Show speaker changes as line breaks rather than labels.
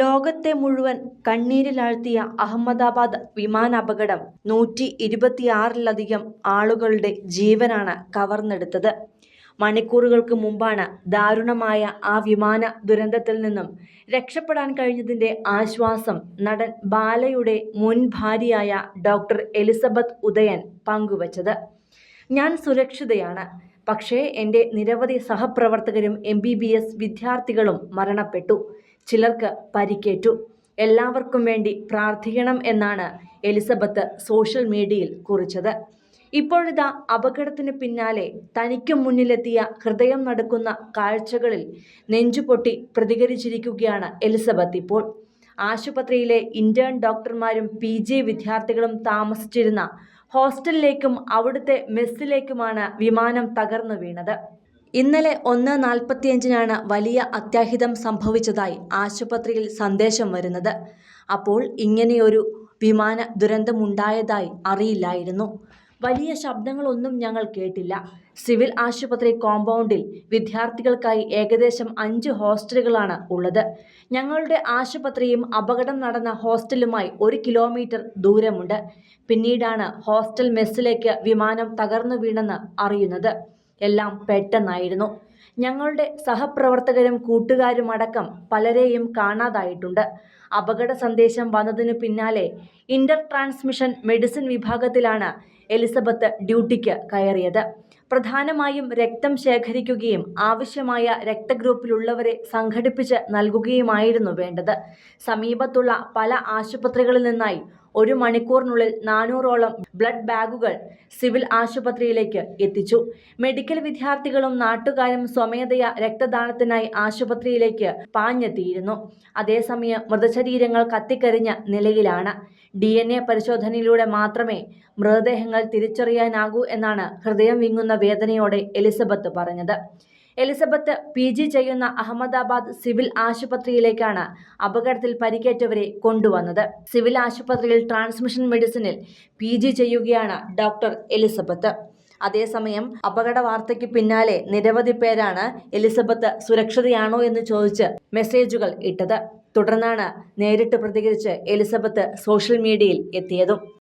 ലോകത്തെ മുഴുവൻ കണ്ണീരിലാഴ്ത്തിയ അഹമ്മദാബാദ് വിമാനാപകടം നൂറ്റി ഇരുപത്തിയാറിലധികം ആളുകളുടെ ജീവനാണ് കവർന്നെടുത്തത്. മണിക്കൂറുകൾക്ക് മുമ്പാണ് ദാരുണമായ ആ വിമാന ദുരന്തത്തിൽ നിന്നും രക്ഷപ്പെടാൻ കഴിഞ്ഞതിന്റെ ആശ്വാസം നടൻ ബാലയുടെ മുൻ ഭാര്യയായ ഡോക്ടർ എലിസബത്ത് ഉദയൻ പങ്കുവച്ചത്. ഞാൻ സുരക്ഷിതയാണ്. പക്ഷേ എന്റെ നിരവധി സഹപ്രവർത്തകരും എം ബി ബി എസ് വിദ്യാർത്ഥികളും മരണപ്പെട്ടു. ചിലർക്ക് പരിക്കേറ്റു. എല്ലാവർക്കും വേണ്ടി പ്രാർത്ഥിക്കണം എന്നാണ് എലിസബത്ത് സോഷ്യൽ മീഡിയയിൽ കുറിച്ചത്. ഇപ്പോഴിതാ അപകടത്തിന് പിന്നാലെ തനിക്കും മുന്നിലെത്തിയ ഹൃദയം നടക്കുന്ന കാഴ്ചകളിൽ നെഞ്ചുപൊട്ടി പ്രതികരിച്ചിരിക്കുകയാണ് എലിസബത്ത് ഇപ്പോൾ. ആശുപത്രിയിലെ ഇന്റേൺ ഡോക്ടർമാരും പി ജി വിദ്യാർത്ഥികളും താമസിച്ചിരുന്ന ഹോസ്റ്റലിലേക്കും അവിടുത്തെ മെസ്സിലേക്കുമാണ് വിമാനം തകർന്നു വീണത്. ഇന്നലെ ഒന്ന് നാൽപ്പത്തിയഞ്ചിനാണ് വലിയ അത്യാഹിതം സംഭവിച്ചതായി ആശുപത്രിയിൽ സന്ദേശം വരുന്നത്. അപ്പോൾ ഇങ്ങനെയൊരു വിമാന ദുരന്തമുണ്ടായതായി അറിയില്ലായിരുന്നു. വലിയ ശബ്ദങ്ങളൊന്നും ഞങ്ങൾ കേട്ടില്ല. സിവിൽ ആശുപത്രി കോമ്പൗണ്ടിൽ വിദ്യാർത്ഥികൾക്കായി ഏകദേശം അഞ്ച് ഹോസ്റ്റലുകളാണ് ഉള്ളത്. ഞങ്ങളുടെ ആശുപത്രിയും അപകടം നടന്ന ഹോസ്റ്റലുമായി ഒരു കിലോമീറ്റർ ദൂരമുണ്ട്. പിന്നീടാണ് ഹോസ്റ്റൽ മെസ്സിലേക്ക് വിമാനം തകർന്നു വീണെന്ന് അറിയുന്നത്. എല്ലാം പെട്ടെന്നായിരുന്നു. ഞങ്ങളുടെ സഹപ്രവർത്തകരും കൂട്ടുകാരും അടക്കം പലരെയും കാണാതായിട്ടുണ്ട്. അപകട സന്ദേശം വന്നതിനു പിന്നാലെ ഇന്റർ ട്രാൻസ്മിഷൻ മെഡിസിൻ വിഭാഗത്തിലാണ് എലിസബത്ത് ഡ്യൂട്ടിക്ക് കയറിയത്. പ്രധാനമായും രക്തം ശേഖരിക്കുകയും ആവശ്യമായ രക്തഗ്രൂപ്പിലുള്ളവരെ സംഘടിപ്പിച്ച് നൽകുകയുമായിരുന്നു വേണ്ടത്. സമീപത്തുള്ള പല ആശുപത്രികളിൽ നിന്നായി ഒരു മണിക്കൂറിനുള്ളിൽ നാനൂറോളം ബ്ലഡ് ബാഗുകൾ സിവിൽ ആശുപത്രിയിലേക്ക് എത്തിച്ചു. മെഡിക്കൽ വിദ്യാർത്ഥികളും നാട്ടുകാരും സ്വമേധയാ രക്തദാനത്തിനായി ആശുപത്രിയിലേക്ക് പാഞ്ഞെത്തിയിരുന്നു. അതേസമയം മൃതശരീരങ്ങൾ കത്തിക്കരിഞ്ഞ നിലയിലാണ്. ഡി എൻ എ പരിശോധനയിലൂടെ മാത്രമേ മൃതദേഹങ്ങൾ തിരിച്ചറിയാനാകൂ എന്നാണ് ഹൃദയം വിങ്ങുന്ന വേദനയോടെ എലിസബത്ത് പറഞ്ഞത്. എലിസബത്ത് പി ജി ചെയ്യുന്ന അഹമ്മദാബാദ് സിവിൽ ആശുപത്രിയിലേക്കാണ് അപകടത്തിൽ പരിക്കേറ്റവരെ കൊണ്ടുവന്നത്. സിവിൽ ആശുപത്രിയിൽ ട്രാൻസ്മിഷൻ മെഡിസിനിൽ പി ചെയ്യുകയാണ് ഡോക്ടർ എലിസബത്ത്. അതേസമയം അപകട വാർത്തയ്ക്ക് പിന്നാലെ നിരവധി പേരാണ് എലിസബത്ത് സുരക്ഷിതയാണോ എന്ന് ചോദിച്ച് മെസ്സേജുകൾ ഇട്ടത്. തുടർന്നാണ് നേരിട്ട് പ്രതികരിച്ച് എലിസബത്ത് സോഷ്യൽ മീഡിയയിൽ എത്തിയതും.